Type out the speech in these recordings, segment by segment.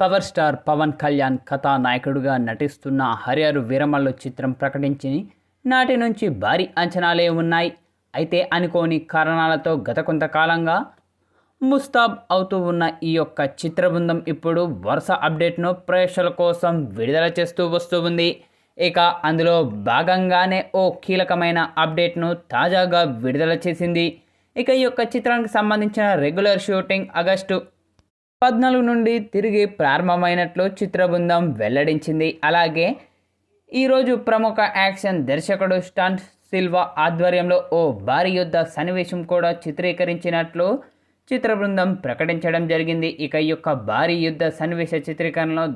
Power star Pawan Kalyan కథానాయకుడిగా నటిస్తున్న హరిహరు వీరమల్లు చిత్రం ప్రకటించి నాటి నుంచి భారీ అంచనాలే ఉన్నాయి. అయితే అనుకోని కారణాలతో గత కొంతకాలంగా ముస్తాబ్ అవుతూ ఉన్న ఈ యొక్క చిత్ర బృందం ఇప్పుడు వరుస అప్డేట్ను ప్రేక్షకుల కోసం విడుదల చేస్తూ వస్తూ ఉంది. ఇక అందులో భాగంగానే ఓ కీలకమైన అప్డేట్ను తాజాగా విడుదల చేసింది. ఇక ఈ యొక్క చిత్రానికి సంబంధించిన రెగ్యులర్ షూటింగ్ ఆగస్టు పద్నాలుగు నుండి తిరిగి ప్రారంభమైనట్లు చిత్రబృందం వెల్లడించింది. అలాగే ఈరోజు ప్రముఖ యాక్షన్ దర్శకుడు స్టంట్ సిల్వా ఆధ్వర్యంలో ఓ భారీ యుద్ధ సన్నివేశం కూడా చిత్రీకరించినట్లు చిత్రబృందం ప్రకటించడం జరిగింది. ఇక ఈ యొక్క భారీ యుద్ధ సన్నివేశ చిత్రీకరణలో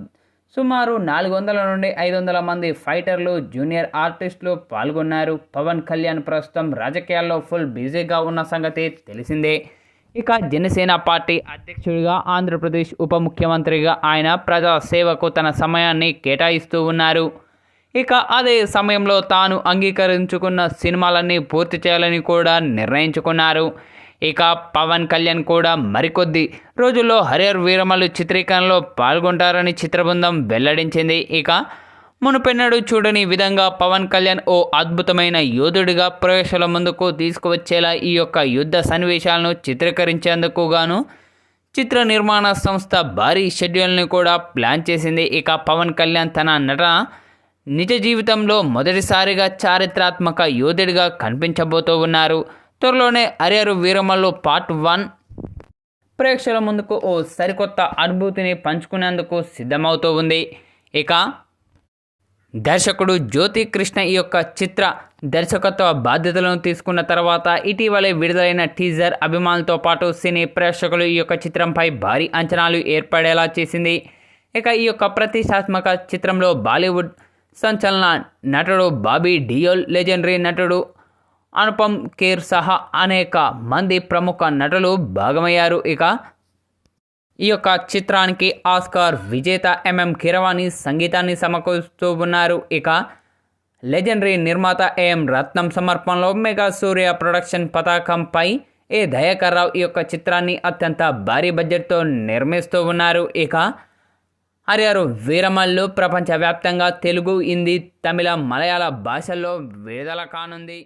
సుమారు నాలుగు వందల నుండి ఐదు వందల మంది ఫైటర్లు జూనియర్ ఆర్టిస్టులు పాల్గొన్నారు. పవన్ కళ్యాణ్ ప్రస్తుతం రాజకీయాల్లో ఫుల్ బిజీగా ఉన్న సంగతి తెలిసిందే. ఇక జనసేన పార్టీ అధ్యక్షుడిగా ఆంధ్రప్రదేశ్ ఉప ముఖ్యమంత్రిగా ఆయన ప్రజా సేవకు తన సమయాన్ని కేటాయిస్తూ ఉన్నారు. ఇక అదే సమయంలో తాను అంగీకరించుకున్న సినిమాలన్నీ పూర్తి చేయాలని కూడా నిర్ణయించుకున్నారు. ఇక పవన్ కళ్యాణ్ కూడా మరికొద్ది రోజుల్లో హరిహర్ వీరమల్లు చిత్రీకరణలో పాల్గొంటారని చిత్రబృందం వెల్లడించింది. ఇక మునుపెన్నడు చూడని విధంగా పవన్ కళ్యాణ్ ఓ అద్భుతమైన యోధుడిగా ప్రేక్షకుల ముందుకు తీసుకువచ్చేలా ఈ యొక్క యుద్ధ సన్నివేశాలను చిత్రీకరించేందుకు గాను చిత్ర నిర్మాణ సంస్థ భారీ షెడ్యూల్ని కూడా ప్లాన్ చేసింది. ఇక పవన్ కళ్యాణ్ తన నటన నిజ జీవితంలో మొదటిసారిగా చారిత్రాత్మక యోధుడిగా కనిపించబోతూ ఉన్నారు. త్వరలోనే అరియరు వీరమల్లు పార్ట్ వన్ ప్రేక్షకుల ముందుకు ఓ సరికొత్త అనుభూతిని పంచుకునేందుకు సిద్ధమవుతూ ఉంది. ఇక దర్శకుడు జ్యోతి కృష్ణ ఈ యొక్క చిత్ర దర్శకత్వ బాధ్యతలను తీసుకున్న తర్వాత ఇటీవలే విడుదలైన టీజర్ అభిమానులతో పాటు సినీ ప్రేక్షకులు ఈ యొక్క చిత్రంపై భారీ అంచనాలు ఏర్పడేలా చేసింది. ఇక ఈ యొక్క ప్రతిష్టాత్మక చిత్రంలో బాలీవుడ్ సంచలన నటుడు బాబీ డియోల్ లెజెండరీ నటుడు అనుపమ్ ఖేర్ సహా అనేక మంది ప్రముఖ నటులు భాగమయ్యారు. ఇక ఈ యొక్క చిత్రానికి ఆస్కార్ విజేత ఎంఎం కిరవాణి సంగీతాన్ని సమకూరుస్తూ ఉన్నారు. ఇక లెజెండరీ నిర్మాత ఏఎం రత్నం సమర్పణలో మెగా సూర్య ప్రొడక్షన్ పతాకంపై ఏ దయాకర్ రావు ఈ యొక్క చిత్రాన్ని అత్యంత భారీ బడ్జెట్తో నిర్మిస్తూ ఉన్నారు. ఇక హరిహరు వీరమల్లు ప్రపంచవ్యాప్తంగా తెలుగు హిందీ తమిళ మలయాళ భాషల్లో విడుదల కానుంది.